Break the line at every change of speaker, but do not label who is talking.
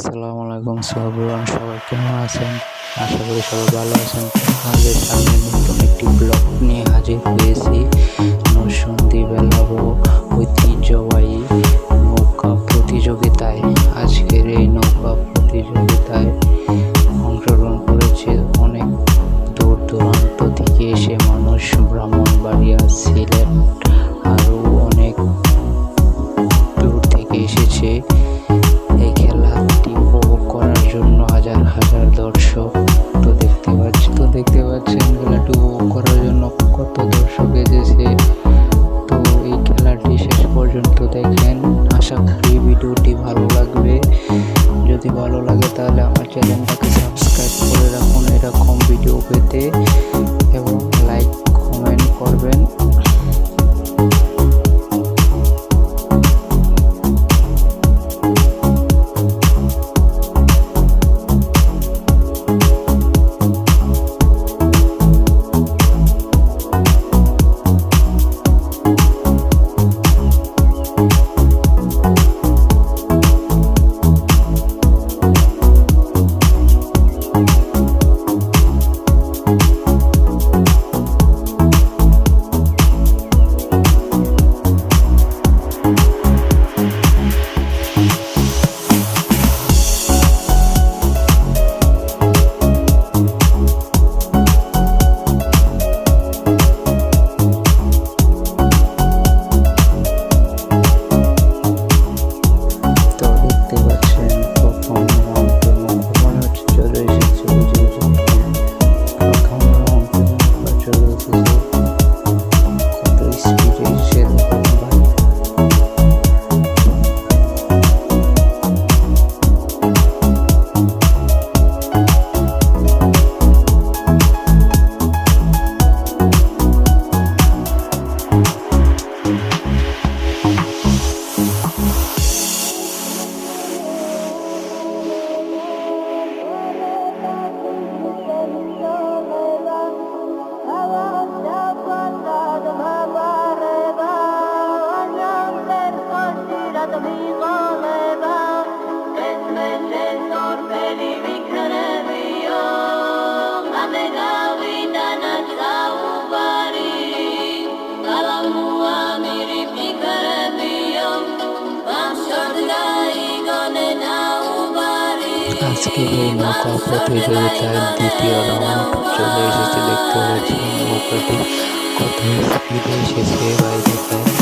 আসসালামু আলাইকুম সবাই সবাই কেমন আছেন? আশা করি সবাই ভালো আছেন। আমাদের সামনে নতুন একটি ব্লগ নিয়ে হাজির হয়েছি। নরসুন্দি বেলাবো ঐতিহ্যবাহী বুকেতে শুধু মোকাফে প্রতিযোগিতার দ্বিতীয় রাউন্ড চলে এসেছে। দেখতে পাচ্ছি মোকাটি কত স্পিডে এসেছে বাইরে